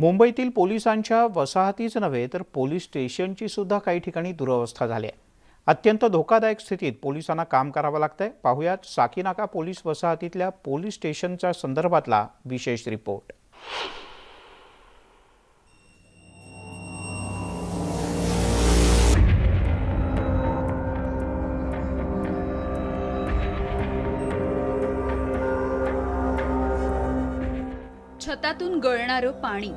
मुंबईतील पोलिसांच्या वसाहतीच नव्हे तर पोलीस स्टेशनची सुद्धा काही ठिकाणी दुरवस्था झाली आहे. अत्यंत धोकादायक स्थितीत पोलिसांना काम करावं लागतंय. पाहुयात साकीनाका पोलीस वसाहतीतल्या पोलीस स्टेशनच्या संदर्भातला विशेष रिपोर्ट. छतातून गळणारं पाणी.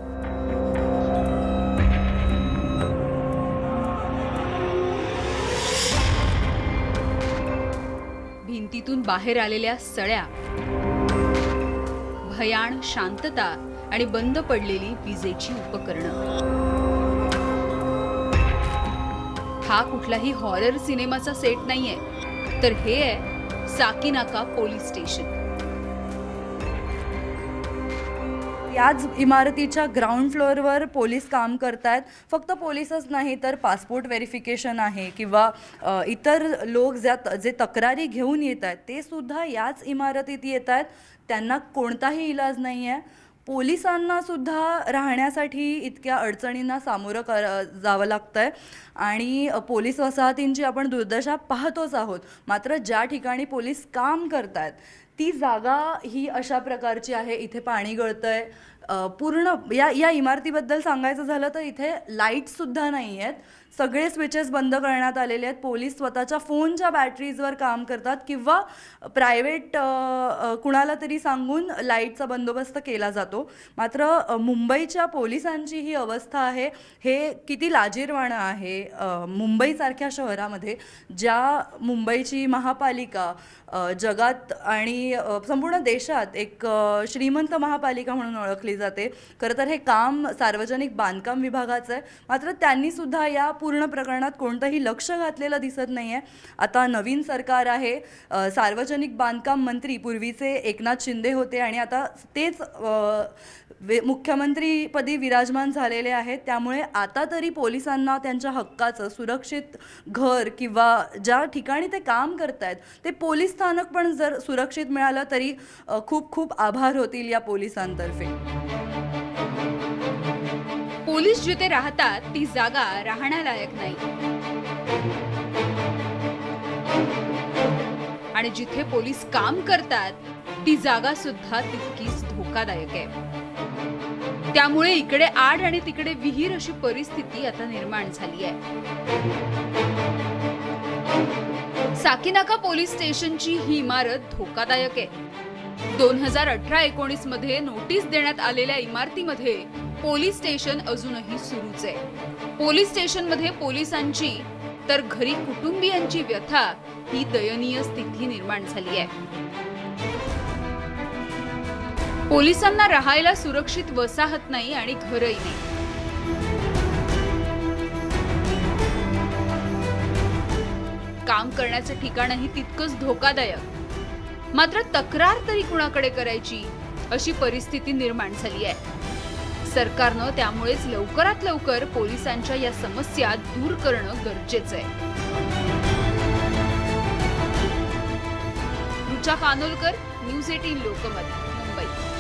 भिंतीतून बाहेर आलेल्या सळ्या. भयाण शांतता आणि बंद पडलेली विजेची उपकरणं. हा कुठलाही हॉरर सिनेमाचा सेट नाहीये. तर हे आहे साकीनाका पोलीस स्टेशन. याच इमारतीच्या ग्राउंड फ्लोअरवर पोलीस काम करतायत. फक्त पोलीसच नाही तर पासपोर्ट व्हेरिफिकेशन आहे किंवा इतर लोक ज्या जे तक्रारी घेऊन येत आहेत ते सुद्धा याच इमारतीत येत आहेत त्यांना कोणताही इलाज नाही आहे पोलिसांना सुद्धा राहण्यासाठी इतक्या अडचणींना सामोरं कर जावं लागतं आहे आणि पोलीस वसाहतींची आपण दुर्दशा पाहतोच आहोत. मात्र ज्या ठिकाणी पोलीस काम करतायत ती जागा ही अशा प्रकारची आहे. इथे पाणी गळतं आहे पूर्ण या या इमारतीबद्दल सांगायचं झालं तर इथे लाईटसुद्धा नाही आहेत. सगळे स्विचेस बंद करण्यात आलेले आहेत. पोलीस स्वतःच्या फोनच्या बॅटरीजवर काम करतात किंवा प्रायव्हेट कुणाला तरी सांगून लाईटचा बंदोबस्त केला जातो. मात्र मुंबईच्या पोलिसांची ही अवस्था आहे. हे किती लाजीरवाणं आहे. मुंबईसारख्या शहरामध्ये ज्या मुंबईची महापालिका जगात आणि संपूर्ण देशात एक श्रीमंत महापालिका म्हणून ओळखली जाते. खरं तर हे काम सार्वजनिक बांधकाम विभागाचं आहे. मात्र त्यांनी सुद्धा या पूर्ण प्रकरणात कोणतंही लक्ष घातलेलं दिसत नाही आहे आता नवीन सरकार आहे. सार्वजनिक बांधकाम मंत्री पूर्वीचे एकनाथ शिंदे होते आणि आता तेच मुख्यमंत्रीपदी विराजमान झालेले आहेत. त्यामुळे आता तरी पोलिसांना त्यांच्या हक्काचं सुरक्षित घर किंवा ज्या ठिकाणी ते काम करतायत ते पोलीस स्थानक पण जर सुरक्षित मिळालं तरी खूप खूप आभार होतील या पोलिसांतर्फे. पोलीस जिथे राहतात ती जागा राहण्यालायक नाही. आणि जिथे पोलीस काम करतात ती जागा सुद्धा तितकीच धोकादायक आहे. त्यामुळे इकडे आड आणि तिकडे विहीर अशी परिस्थिती आता निर्माण झाली आहे. साकीनाका पोलीस स्टेशनची ही इमारत धोकादायक आहे. दोन हजार अठरा एकोणीसमध्ये नोटीस देण्यात आलेल्या इमारतीमध्ये पोलीस स्टेशन अजूनही सुरूच आहे. पोलीस स्टेशनमध्ये पोलिसांची तर घरी कुटुंबियांची व्यथा ही दयनीय स्थिती निर्माण झाली आहे. पोलिसांना राहायला सुरक्षित वसाहत नाही आणि घरही नाही. काम करण्याचं ठिकाणही तितकंच धोकादायक. मात्र तक्रार तरी कुणाकडे करायची? अशी परिस्थिती निर्माण झाली आहे. सरकारनं त्यामुळेच लवकरात लवकर पोलिसांच्या या समस्या दूर करणं गरजेचं आहे. Rucha Kanolkar news eighteen Lokmat Mumbai.